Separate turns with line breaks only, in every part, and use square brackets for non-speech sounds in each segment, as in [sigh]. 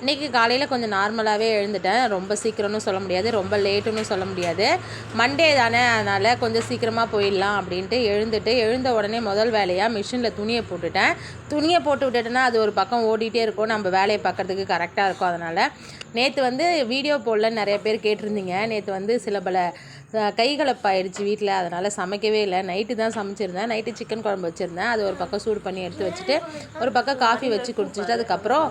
இன்றைக்கி காலையில் கொஞ்சம் நார்மலாகவே எழுந்துட்டேன். ரொம்ப சீக்கிரம்னு சொல்ல முடியாது. ரொம்ப லேட்டுன்னு சொல்ல முடியாது. மண்டே தானே அதனால் கொஞ்சம் சீக்கிரமாக போயிடலாம் அப்படின்ட்டு எழுந்துட்டு எழுந்த உடனே முதல் வேலையாக மிஷினில் துணியை போட்டுட்டேன். துணியை போட்டு விட்டுட்டேன்னா அது ஒரு பக்கம் ஓடிட்டே இருக்கும். நம்ம வேலையை பார்க்குறதுக்கு கரெக்டாக இருக்கும் அதனால். நேற்று வந்து வீடியோ போடல நிறைய பேர் கேட்டிருந்தீங்க. நேற்று வந்து சில பல கைகலப்பாயிடுச்சு வீட்டில் அதனால் சமைக்கவே இல்லை. நைட்டு தான் சமைச்சிருந்தேன். நைட்டு சிக்கன் குழம்பு வச்சுருந்தேன். அது ஒரு பக்கம் சூடு பண்ணி எடுத்து வச்சுட்டு ஒரு பக்கம் காஃபி வச்சு குடிச்சிட்டு அதுக்கப்புறம்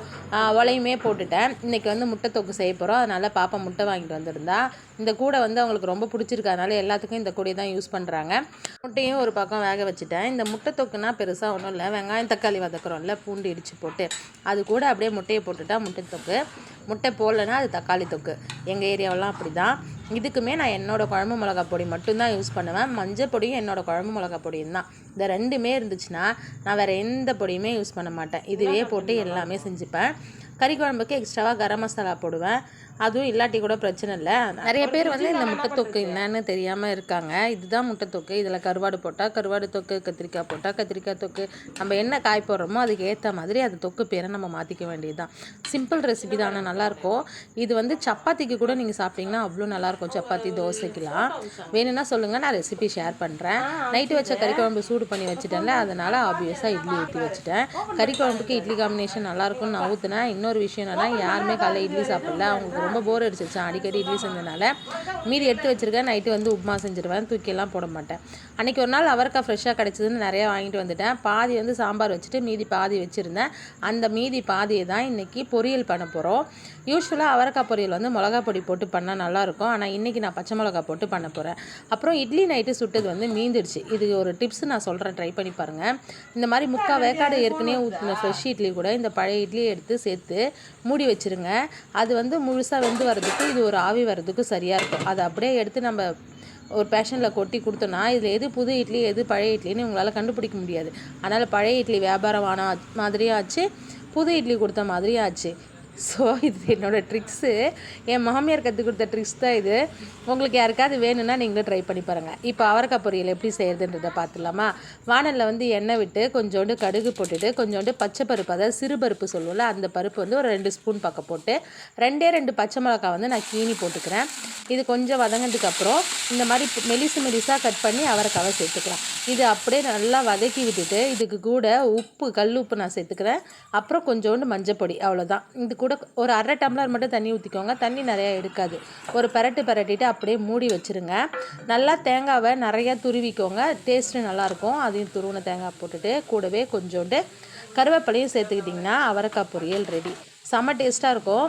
உலையுமே போட்டுட்டேன். இன்றைக்கி வந்து முட்டை தொக்கு செய்ய போகிறோம் அதனால் பாப்பா முட்டை வாங்கிட்டு வந்திருந்தா. இந்த கூடை வந்து அவங்களுக்கு ரொம்ப பிடிச்சிருக்கு. எல்லாத்துக்கும் இந்த கூடையை தான் யூஸ் பண்ணுறாங்க முட்டையும் ஒரு பக்கம் வேக வச்சுட்டேன். இந்த முட்டை தொக்குனா பெருசாக ஒன்றும் இல்லை. வெங்காயம் தக்காளி வதக்குறோம்ல பூண்டு இடித்து போட்டு. அது கூட அப்படியே முட்டையை போட்டுட்டா முட்டை தொக்கு. முட்டை போடலைன்னா அது தக்காளி தொக்கு. எங்கள் ஏரியாவெல்லாம் அப்படி தான் இதுக்குமே நான் என்னோடய குழம்பு மிளகா பொடி மட்டும்தான் யூஸ் பண்ணுவேன். மஞ்சள் பொடியும் என்னோடய குழம்பு மிளகா பொடியும் தான். இந்த ரெண்டுமே இருந்துச்சுன்னா நான் வேறு எந்த பொடியுமே யூஸ் பண்ண மாட்டேன். இதுவே போட்டு எல்லாமே செஞ்சுப்பேன். கறி குழம்புக்கு எக்ஸ்ட்ராவாக கரம் மசாலா போடுவேன். அதுவும் இல்லாட்டி கூட பிரச்சனை இல்லை. நிறைய பேர் வந்து இந்த முட்டை தொக்கு என்னன்னு தெரியாமல் இருக்காங்க. இதுதான் முட்டை தொக்கு. இதில் கருவாடு போட்டால் கருவாடு தொக்கு கத்திரிக்காய் போட்டால் கத்திரிக்காய் தொக்கு. நம்ம என்ன காய் போடுறோமோ அதுக்கு ஏற்ற மாதிரி அது தொக்கு பேரை நம்ம மாற்றிக்க வேண்டியது தான் சிம்பிள் ரெசிபி தான் நல்லாயிருக்கும் இது வந்து சப்பாத்திக்கு கூட நீங்கள் சாப்பிட்டீங்கன்னா அவ்வளோ நல்லாயிருக்கும். சப்பாத்தி தோசைக்கெலாம் வேணும்னா சொல்லுங்கள் நான் ரெசிபி ஷேர் பண்ணுறேன் நைட்டு வச்ச கறி குழம்பு சூடு பண்ணி வச்சுட்டேன்ல அதனால் ஆப்வியஸாக இட்லி ஊற்றி வச்சுட்டேன். கறி குழம்புக்கு இட்லி காம்பினேஷன் நல்லாயிருக்கும்னு நான் ஊற்றுனேன் இன்னொரு விஷயம் என்னென்னா யாருமே காலைல இட்லி சாப்பிடல. அவங்களுக்கு ரொம்ப போர் அடிச்சிருச்சு. அடிக்கடி இட்லி செஞ்சதுனால. மீதி எடுத்து வச்சுருக்கேன் நைட்டு வந்து உப்புமா செஞ்சுருவேன். தூக்கியெல்லாம் போட மாட்டேன். அன்றைக்கி ஒரு நாள் அவரைக்காய் ஃப்ரெஷ்ஷாக கிடச்சிதுன்னு நிறையா வாங்கிட்டு வந்துட்டேன். பாதி வந்து சாம்பார் வச்சுட்டு மீதி பாதி வச்சுருந்தேன். அந்த மீதி பாதியை தான் இன்றைக்கி பொரியல் பண்ண போகிறோம் யூஸ்வலாக அவரைக்காய் பொரியல் வந்து மிளகா பொடி போட்டு பண்ணால் நல்லாயிருக்கும் ஆனால் இன்றைக்கி நான் பச்சை மிளகா போட்டு பண்ண போகிறேன் அப்புறம் இட்லி நைட்டு சுட்டது வந்து மீந்துடுச்சு. இது ஒரு டிப்ஸ் நான் சொல்கிறேன் ட்ரை பண்ணி பாருங்கள் இந்த மாதிரி முக்கால் வேக்காடு ஏற்கனவே ஊற்றின ஃப்ரெஷ் இட்லி கூட இந்த பழைய இட்லியை எடுத்து சேர்த்து மூடி வச்சுருங்க. அது வந்து முழுசாக வெந்து வர்றதுக்கு இது ஒரு ஆவி வர்றதுக்கு சரியாக இருக்கும். அதை அப்படியே எடுத்து நம்ம ஒரு பேஷனில் கொட்டி கொடுத்தோன்னா இதில் எது புது இட்லி எது பழைய இட்லின்னு உங்களால் கண்டுபிடிக்க முடியாது. அதனால் பழைய இட்லி வியாபாரம் ஆன மாதிரியும் ஆச்சு புது இட்லி கொடுத்த மாதிரியும் ஆச்சு ஸோ [laughs] இது என்னோடய ட்ரிக்ஸு என் மாமியார் கற்றுக் கொடுத்த ட்ரிக்ஸ் தான் இது. உங்களுக்கு யாருக்காவது வேணும்னா நீங்களும் ட்ரை பண்ணி பாருங்கள் இப்போ அவரைக்காய் பொரியல் எப்படி செய்கிறதுன்றதை பார்த்துலாமா வானலில் வந்து எண்ணெய் விட்டு கொஞ்சோண்டு கடுகு போட்டுட்டு கொஞ்சோண்டு பச்சை பருப்பு அதாவது சிறு பருப்பு சொல்லுவோம்ல அந்த பருப்பு வந்து ஒரு ரெண்டு ஸ்பூன் பக்கம் போட்டு ரெண்டே ரெண்டு பச்சை மிளகா வந்து நான் கீனி போட்டுக்கிறேன். இது கொஞ்சம் வதங்கினதுக்கப்புறம் இந்த மாதிரி மெலிசு மெலிசாக கட் பண்ணி அவரைக்காவை சேர்த்துக்கலாம். இது அப்படியே நல்லா வதக்கி விட்டுட்டு இதுக்கு கூட உப்பு கல் உப்பு நான் சேர்த்துக்கிறேன். அப்புறம் கொஞ்சோண்டு மஞ்சள் பொடி அவ்வளோதான் இது கூட ஒரு அரை டம்ளர் மட்டும் தண்ணி ஊற்றிக்கோங்க தண்ணி நிறையா எடுக்காது. ஒரு பரட்டு பரட்டிட்டு அப்படியே மூடி வச்சுருங்க. நல்லா தேங்காவை நிறையா துருவிக்கோங்க. டேஸ்ட்டு நல்லாயிருக்கும். அதையும் துருவின தேங்காய் போட்டுட்டு கூடவே கொஞ்சோண்டு கருவேப்பிலையும் சேர்த்துக்கிட்டிங்கன்னா அவரைக்காய் பொரியல் ரெடி செம்ம டேஸ்ட்டாக இருக்கும்.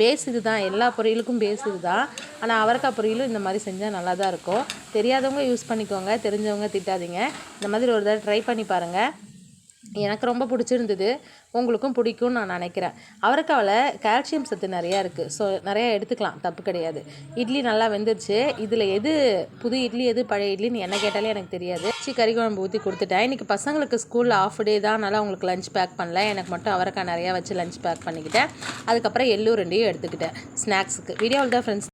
பேஸ் இது தான் எல்லா பொரியலுக்கும் பேஸ் இது தான் ஆனால் அவரைக்காய் பொரியலும் இந்த மாதிரி செஞ்சால் நல்லா தான் இருக்கும். தெரியாதவங்க யூஸ் பண்ணிக்கோங்க. தெரிஞ்சவங்க திட்டாதீங்க. இந்த மாதிரி ஒரு தடவை ட்ரை பண்ணி பாருங்கள் எனக்கு ரொம்ப பிடிச்சிருந்தது. உங்களுக்கும் பிடிக்கும்னு நான் நினைக்கிறேன். அவரைக்காவில் கால்சியம் சத்து நிறையா இருக்குது ஸோ நிறையா எடுத்துக்கலாம். தப்பு கிடையாது. இட்லி நல்லா வெந்துருச்சு. இதில் எது புது இட்லி எது பழைய இட்லின்னு என்ன கேட்டாலே எனக்கு தெரியாது. சி கறி குழம்பு ஊற்றி கொடுத்துட்டேன். இன்றைக்கி பசங்களுக்கு ஸ்கூலில் ஆஃப் டே தான். அதனால் அவங்களுக்கு லஞ்ச் பேக் பண்ணல. எனக்கு மட்டும் அவரைக்காய் நிறையா வச்சு லஞ்ச் பேக் பண்ணிக்கிட்டேன். அதுக்கப்புறம் எள்ளூர் ரெண்டையும் எடுத்துக்கிட்டேன். ஸ்நாக்ஸுக்கு வீடியோவில் தான் ஃப்ரெண்ட்ஸ்